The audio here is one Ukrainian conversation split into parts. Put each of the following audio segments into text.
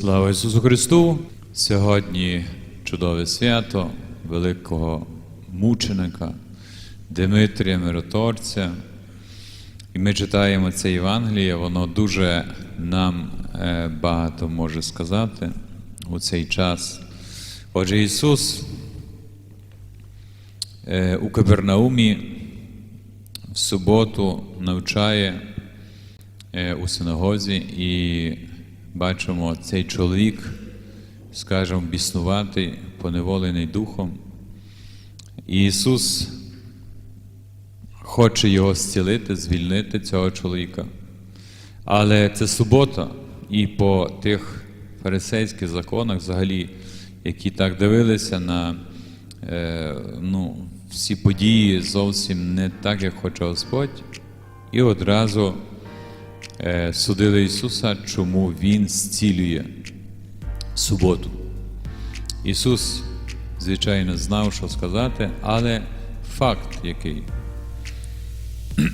Слава Ісусу Христу! Сьогодні чудове свято великого мученика Димитрія Мироторця. І ми читаємо це Євангеліє, воно дуже нам е, багато може сказати у цей час. Отже, Ісус е, у Капернаумі в суботу навчає е, у синагозі і бачимо цей чоловік, скажімо, біснуватий, поневолений духом. І Ісус хоче його зцілити, звільнити цього чоловіка. Але це субота, і по тих фарисейських законах, взагалі, які так дивилися на е, ну, всі події зовсім не так, як хоче Господь, і одразу судили Ісуса, чому Він зцілює суботу. Ісус, звичайно, знав, що сказати, але факт який.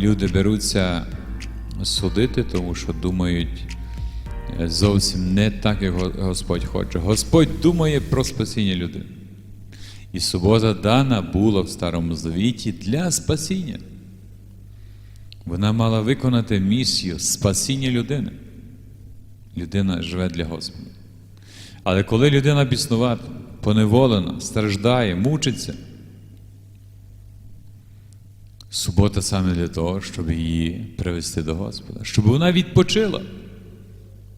Люди беруться судити, тому що думають е, зовсім не так, як Господь хоче. Господь думає про спасіння людини. І субота дана була в Старому Завіті для спасіння. Вона мала виконати місію спасіння людини. Людина живе для Господа. Але коли людина біснувата, поневолена, страждає, мучиться, субота саме для того, щоб її привести до Господа, щоб вона відпочила.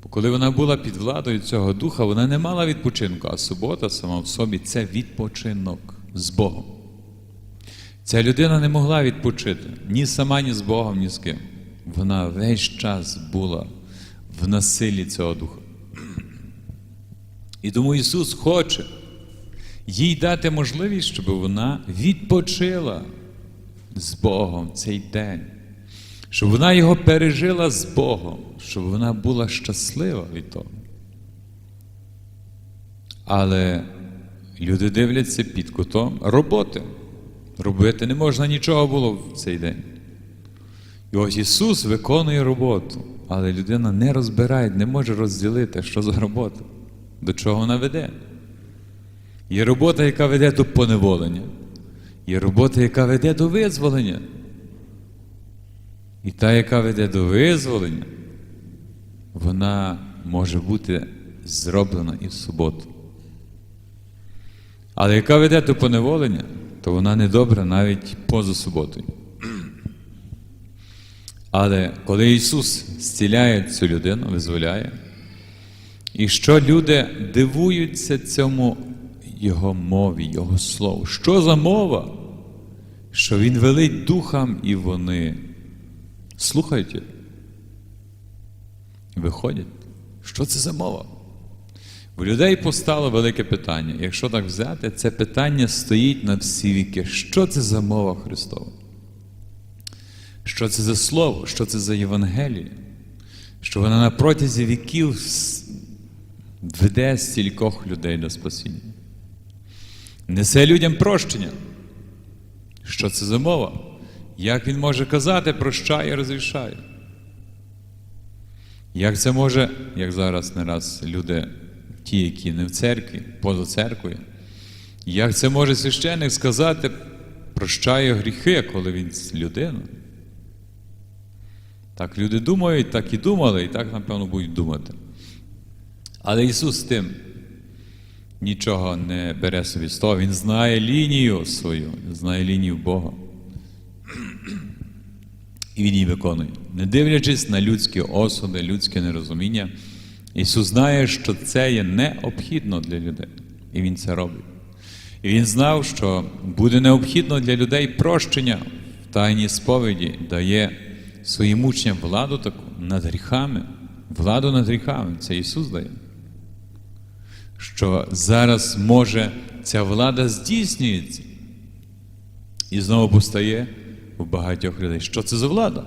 Бо коли вона була під владою цього духа, вона не мала відпочинку, а субота сама в собі це відпочинок з Богом. Ця людина не могла відпочити ні сама, ні з Богом, ні з ким. Вона весь час була в насилі цього духа. І тому Ісус хоче їй дати можливість, щоб вона відпочила з Богом цей день, щоб вона його пережила з Богом, щоб вона була щаслива від того. Але люди дивляться під кутом роботи. Робити не можна нічого було в цей день. І ось Ісус виконує роботу, але людина не розбирає, не може розділити, що за робота, до чого вона веде. Є робота, яка веде до поневолення, є робота, яка веде до визволення. І та, яка веде до визволення, вона може бути зроблена і в суботу. Але яка веде до поневолення, то вона не добра навіть поза суботою. Але коли Ісус зціляє цю людину, визволяє, і що люди дивуються цьому Його мові, Його слову. Що за мова? Що Він велить духам і вони слухають. Виходять. Що це за мова? У людей постало велике питання. Якщо так взяти, це питання стоїть на всі віки. Що це за мова Христова? Що це за слово? Що це за Євангеліє? Що вона на протязі віків веде стількох людей до спасіння. Несе людям прощення. Що це за мова? Як він може казати, прощає, розрішає? Як це може, як зараз не раз люди, ті, які не в церкві, поза церквою, як це може священник сказати, прощає гріхи, коли він людина? Так люди думають, так і думали, і так, напевно, будуть думати. Але Ісус тим нічого не бере собі з того. Він знає лінію свою, знає лінію Бога. І Він її виконує. Не дивлячись на людські осуди, людське нерозуміння, Ісус знає, що це є необхідно для людей. І Він це робить. І Він знав, що буде необхідно для людей прощення в тайній сповіді, дає своїм учням владу таку над гріхами. Владу над гріхами. Це Ісус дає. Що зараз може ця влада здійснюється. І знову постає у багатьох людей. Що це за влада?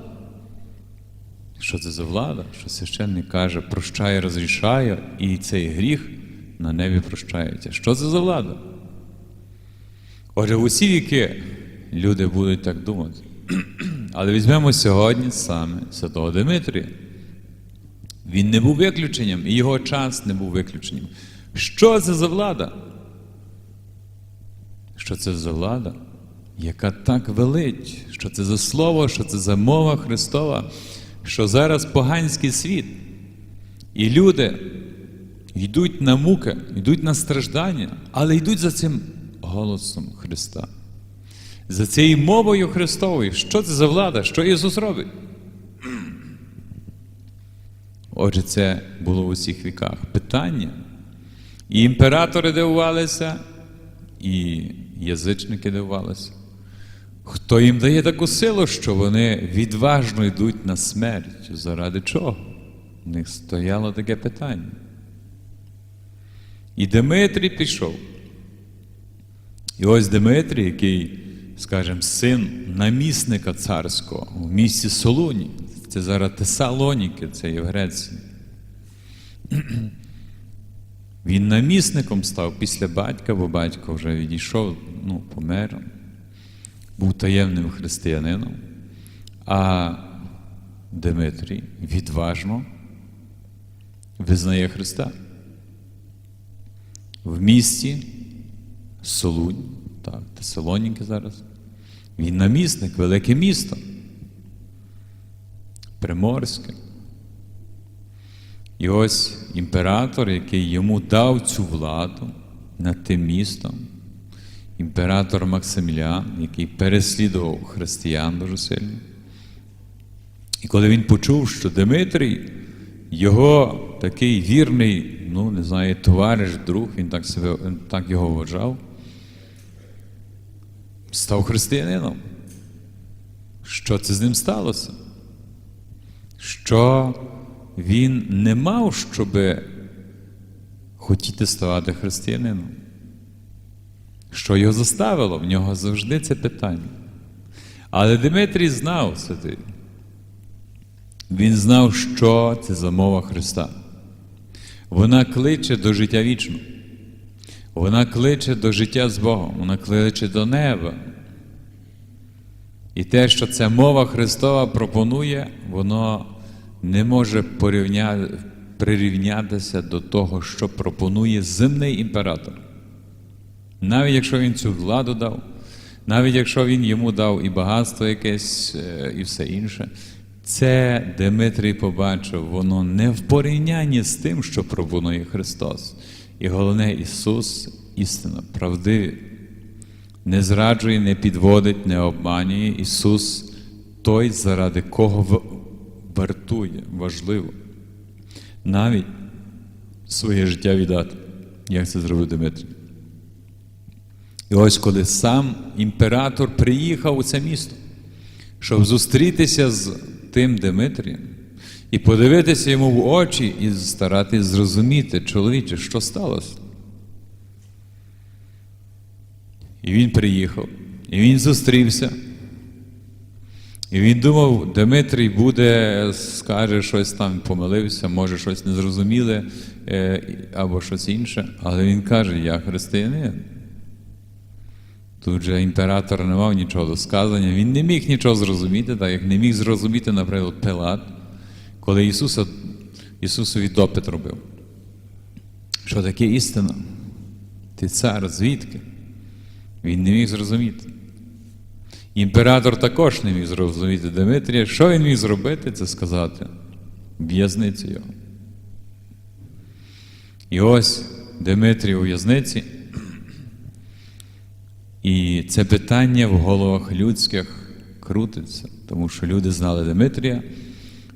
Що це за влада? Що священник каже, прощає, розрішає, і цей гріх на небі прощається. Що це за влада? Отже, в усі віки люди будуть так думати. Але візьмемо сьогодні саме Святого Димитрія. Він не був виключенням, і його час не був виключенням. Що це за влада? Що це за влада, яка так велить, що це за слово, що це за мова Христова, що зараз поганський світ. І люди йдуть на муки, йдуть на страждання, але йдуть за цим голосом Христа. За цією мовою Христовою. Що це за влада? Що Ісус робить? Отже, це було в усіх віках. Питання. І імператори дивувалися, і язичники дивувалися. Хто їм дає таку силу, що вони відважно йдуть на смерть? Заради чого? У них стояло таке питання. І Дмитрій пішов. І ось Дмитрій, який, скажімо, син намісника царського у місті Солуні, це зараз Тесалоніки, це є в Греції. Він намісником став після батька, бо батько вже відійшов, ну, помер, був таємним християнином. А Дмитрій відважно визнає Христа. В місті Солунь, так, Тесалоніки зараз. Він намісник, велике місто. Приморське. І ось імператор, який йому дав цю владу над тим містом, імператор Максимілян, який переслідував християн дуже сильно. І коли він почув, що Дмитрій, його такий вірний, ну, не знаю, товариш, друг, він так себе так його вважав, став християнином. Що це з ним сталося? Що він не мав, щоб хотіти ставати християнином? Що його заставило? В нього завжди це питання. Але Дмитрій знав святий. Він знав, що це за мова Христа. Вона кличе до життя вічного. Вона кличе до життя з Богом, вона кличе до неба. І те, що ця мова Христова пропонує, воно не може порівня... прирівнятися до того, що пропонує земний імператор. Навіть якщо він цю владу дав, навіть якщо він йому дав і багатство якесь, е, і все інше, це Дмитрій побачив, воно не в порівнянні з тим, що пропонує Христос. І головне, Ісус істина, правдивий, не зраджує, не підводить, не обманює. Ісус той, заради кого вартує, важливо. Навіть своє життя віддати, як це зробив Дмитрій. І ось коли сам імператор приїхав у це місто, щоб зустрітися з тим Дмитрієм і подивитися йому в очі і старатись зрозуміти, чоловіче, що сталося. І він приїхав, і він зустрівся. І він думав, Дмитрій буде, скаже щось там, помилився, може щось незрозуміле або щось інше. Але він каже, я християнин. Тут же імператор не мав нічого до сказання, він не міг нічого зрозуміти, так як не міг зрозуміти, наприклад, Пилат, коли Ісуса, Ісусові допит робив. Що таке істина? Ти цар, звідки? Він не міг зрозуміти. Імператор також не міг зрозуміти Дмитрія. Що він міг зробити, це сказати в'язницю його. І ось Дмитрій у в'язниці. І це питання в головах людських крутиться, тому що люди знали Дмитрія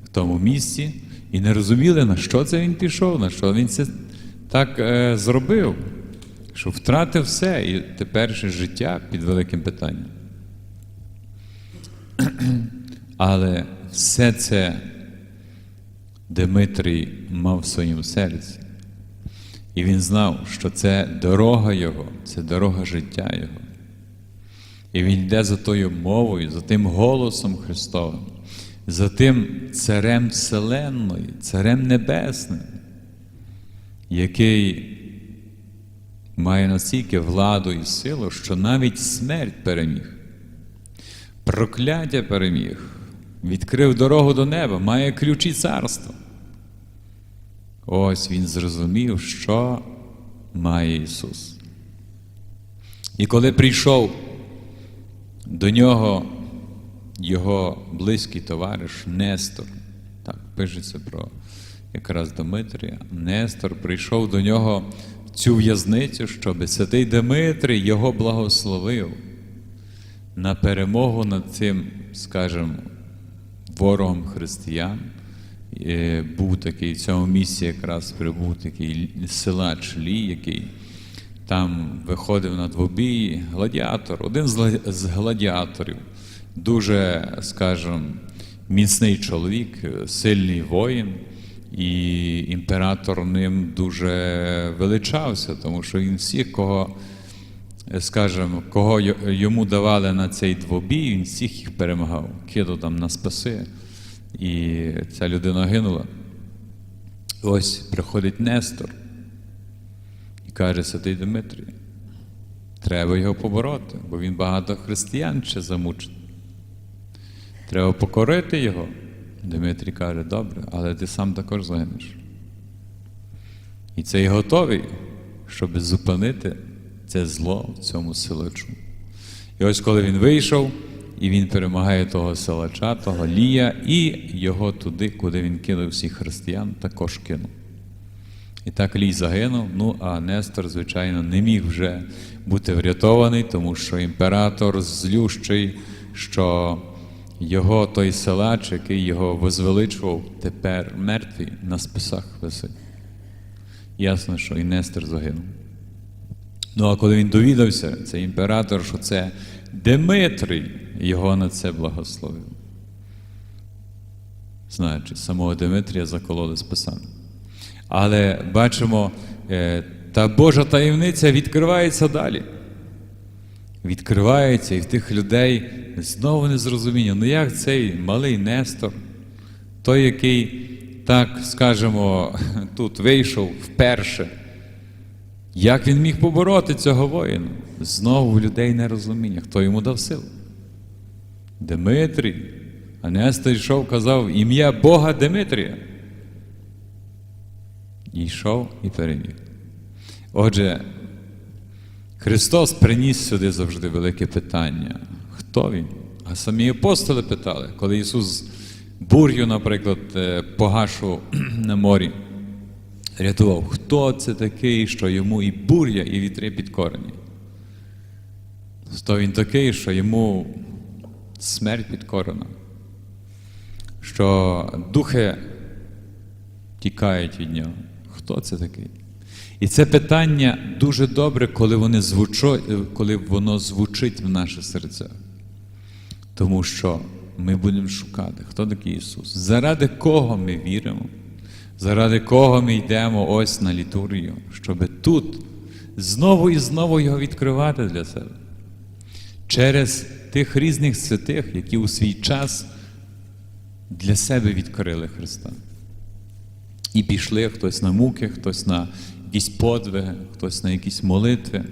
в тому місці і не розуміли, на що це він пішов, на що він це так е, зробив, що втратив все і теперішнє життя під великим питанням. Але все це Дмитрій мав в своєму серці. І він знав, що це дорога Його, це дорога життя Його. І він йде за тою мовою, за тим голосом Христовим, за тим царем Вселенної, царем Небесним, який має настільки владу і силу, що навіть смерть переміг, прокляття переміг, відкрив дорогу до неба, має ключі царства. ось він зрозумів, що має Ісус. І коли прийшов до нього його близький товариш Нестор, так пишеться про якраз Дмитрія, Нестор прийшов до нього в цю в'язницю, щоб святий Дмитрий його благословив на перемогу над цим, скажімо, ворогом християн. Е, Був такий в цьому місці якраз прибув такий силач Лі, який там виходив на двобій гладіатор, один з гладіаторів, дуже, скажімо, міцний чоловік, сильний воїн, і імператор ним дуже величався, тому що він всіх, кого скажімо, кого йому давали на цей двобій, він всіх їх перемагав, кидав там на спаси, і ця людина гинула. Ось приходить Нестор і каже Святий Дмитрій, треба його побороти, бо він багато християн ще замучить. Треба покорити його. Дмитрій каже, добре, але ти сам також загинеш. І цей готовий, щоб зупинити це зло в цьому силачу. І ось коли він вийшов, і він перемагає того силача, того Лія, і його туди, куди він кинув всіх християн, також кинув. І так Лій загинув, ну а Нестор, звичайно, не міг вже бути врятований, тому що імператор злющий, що його той силач, який його возвеличував, тепер мертвий на списах висить. Ясно, що і Нестор загинув. Ну а коли він довідався, цей імператор, що це Димитрий його на це благословив. Знаючи, самого Димитрія закололи списами. Але бачимо, е, та Божа таємниця відкривається далі. Відкривається, і в тих людей знову незрозуміння. Ну як цей малий Нестор, той, який, так скажемо, тут вийшов вперше. Як він міг побороти цього воїна? Знову в людей нерозуміння. Хто йому дав силу? Димитрій. А Нестор йшов, казав ім'я Бога Димитрія. І йшов і переміг. Отже, Христос приніс сюди завжди велике питання. Хто він? А самі апостоли питали, коли Ісус бур'ю, наприклад, е, погашу на морі, рятував, хто це такий, що йому і буря, і вітри підкорені? Хто він такий, що йому смерть підкорена? Що духи тікають від нього. Хто це такий? І це питання дуже добре, коли, вони звучо, коли воно звучить в наших серцях. Тому що ми будемо шукати, хто такий Ісус, заради кого ми віримо, заради кого ми йдемо ось на літургію, щоб тут знову і знову його відкривати для себе. Через тих різних святих, які у свій час для себе відкрили Христа. І пішли хтось на муки, хтось на якісь подвиги, хтось на якісь молитви.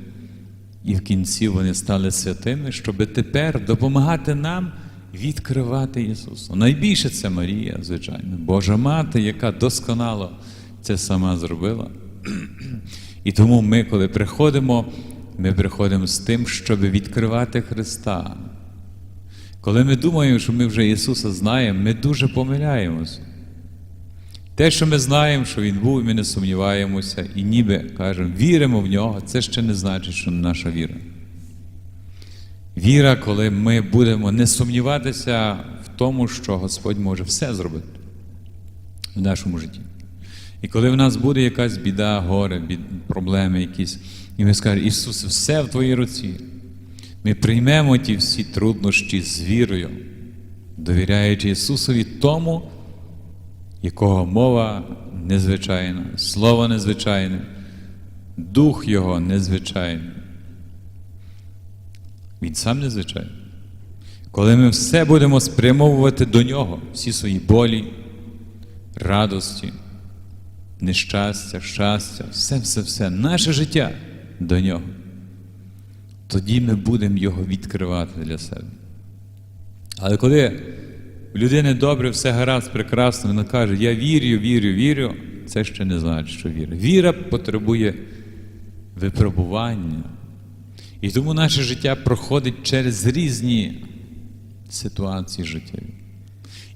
І в кінці вони стали святими, щоб тепер допомагати нам відкривати Ісуса. Найбільше це Марія, звичайно, Божа Мати, яка досконало це сама зробила. І тому ми, коли приходимо, ми приходимо з тим, щоб відкривати Христа. Коли ми думаємо, що ми вже Ісуса знаємо, ми дуже помиляємося. Те, що ми знаємо, що Він був, і ми не сумніваємося, і ніби кажемо, віримо в нього, це ще не значить, що наша віра. Віра, коли ми будемо не сумніватися в тому, що Господь може все зробити в нашому житті. І коли в нас буде якась біда, горе, бід, проблеми якісь, і ми скажемо, Ісус, все в Твоїй руці. Ми приймемо ті всі труднощі з вірою, довіряючи Ісусові тому, якого мова незвичайна, слово незвичайне, дух Його незвичайний. Він сам незвичайний. Коли ми все будемо спрямовувати до Нього, всі свої болі, радості, нещастя, щастя, все-все-все, наше життя до Нього, тоді ми будемо Його відкривати для себе. Але коли в людини добре, все гаразд, прекрасно, вона каже, я вірю, вірю, вірю, це ще не значить, що віра. Віра потребує випробування. І тому наше життя проходить через різні ситуації життєві.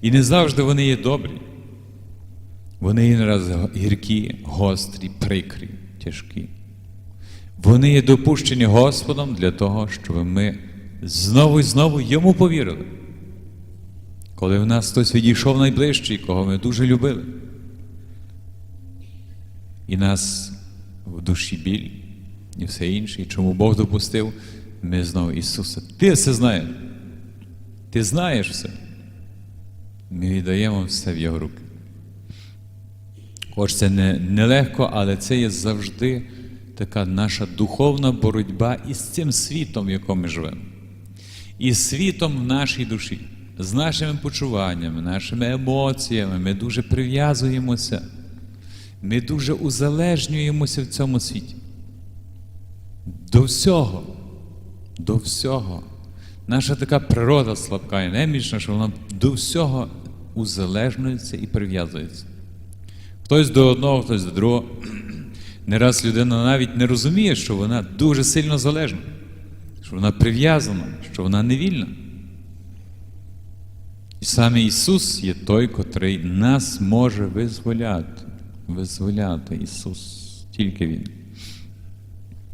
І не завжди вони є добрі. Вони є нараз гіркі, гострі, прикрі, тяжкі. Вони є допущені Господом для того, щоб ми знову і знову йому повірили. Коли в нас хтось відійшов найближчий, кого ми дуже любили. І нас в душі біль і все інше, і чому Бог допустив, ми знову Ісуса. Ти все знаєш. Ти знаєш все. Ми віддаємо все в Його руки. Хоч це не, нелегко, але це є завжди така наша духовна боротьба із цим світом, в якому ми живемо. І світом в нашій душі, з нашими почуваннями, нашими емоціями. Ми дуже прив'язуємося, ми дуже узалежнюємося в цьому світі. До всього, до всього. Наша така природа слабка і немічна, що вона до всього узалежнюється і прив'язується. Хтось до одного, хтось до другого. Не раз людина навіть не розуміє, що вона дуже сильно залежна, що вона прив'язана, що вона невільна. І саме Ісус є той, котрий нас може визволяти. Визволяти Ісус, тільки Він.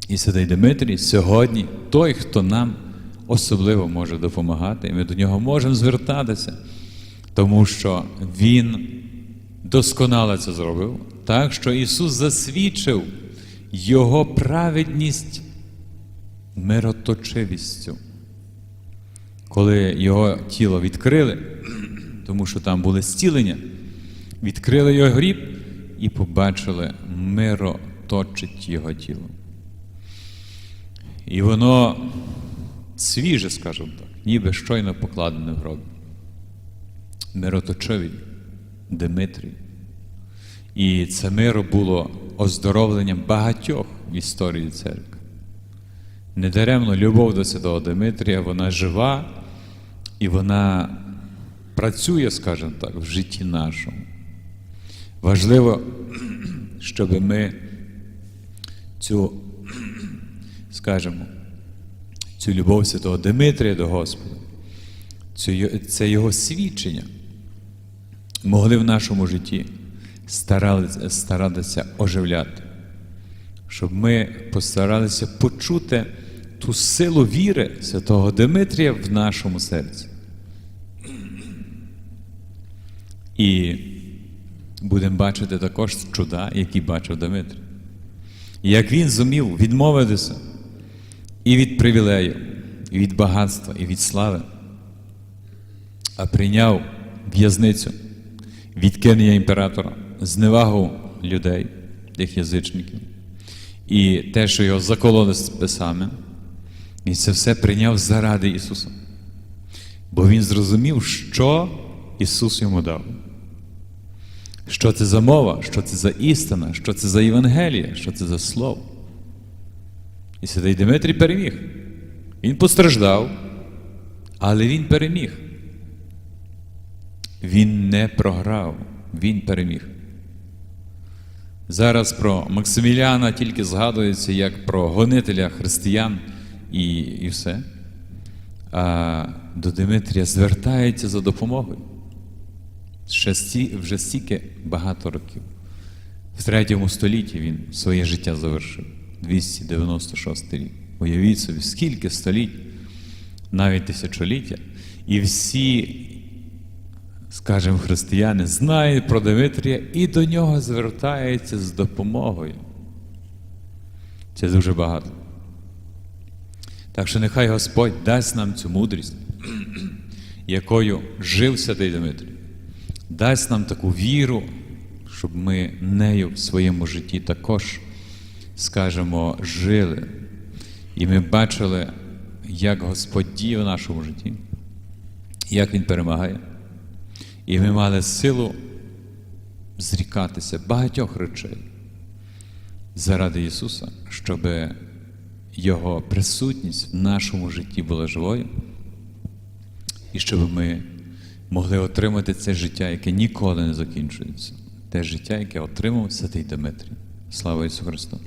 І Святий Дмитрій сьогодні той, хто нам особливо може допомагати, і ми до нього можемо звертатися, тому що Він досконало це зробив, так що Ісус засвідчив Його праведність мироточивістю. Коли Його тіло відкрили, тому що там були зцілення, відкрили його гріб і побачили, мироточить Його тіло. І воно свіже, скажімо так, ніби щойно покладене в гробі. Мироточивий Димитрій. І це миро було оздоровленням багатьох в історії церкви. Недаремно любов до святого Димитрія, вона жива і вона працює, скажімо так, в житті нашому. Важливо, щоб ми цю, скажімо, цю любов святого Димитрія до Господа, це його свідчення могли в нашому житті старатися оживляти, щоб ми постаралися почути ту силу віри святого Димитрія в нашому серці. І будемо бачити також чуда, які бачив Дмитрій. І як він зумів відмовитися і від привілею, і від багатства, і від слави, а прийняв в'язницю, відкинення імператора, зневагу людей, тих язичників, і те, що його закололи списами, і це все прийняв заради Ісуса. Бо Він зрозумів, що Ісус йому дав. Що це за мова, що це за істина, що це за Євангеліє, що це за слово. І святий Дмитрій переміг. Він постраждав, але він переміг. Він не програв, він переміг. Зараз про Максиміляна тільки згадується як про гонителя християн і, і все. А до Дмитрія звертається за допомогою. Ще сті, вже стільки багато років. В третьому столітті він своє життя завершив. 296 рік. Уявіть собі, скільки століть, навіть тисячоліття, і всі, скажімо, християни знають про Дмитрія і до нього звертаються з допомогою. Це дуже багато. Так що нехай Господь дасть нам цю мудрість, якою жив святий Дмитрій дасть нам таку віру, щоб ми нею в своєму житті також, скажімо, жили. І ми бачили, як Господь діє в нашому житті, як Він перемагає. І ми мали силу зрікатися багатьох речей заради Ісуса, щоб Його присутність в нашому житті була живою, і щоб ми могли отримати це життя, яке ніколи не закінчується. те життя, яке отримав святий Дмитрій. Слава Ісусу Христу!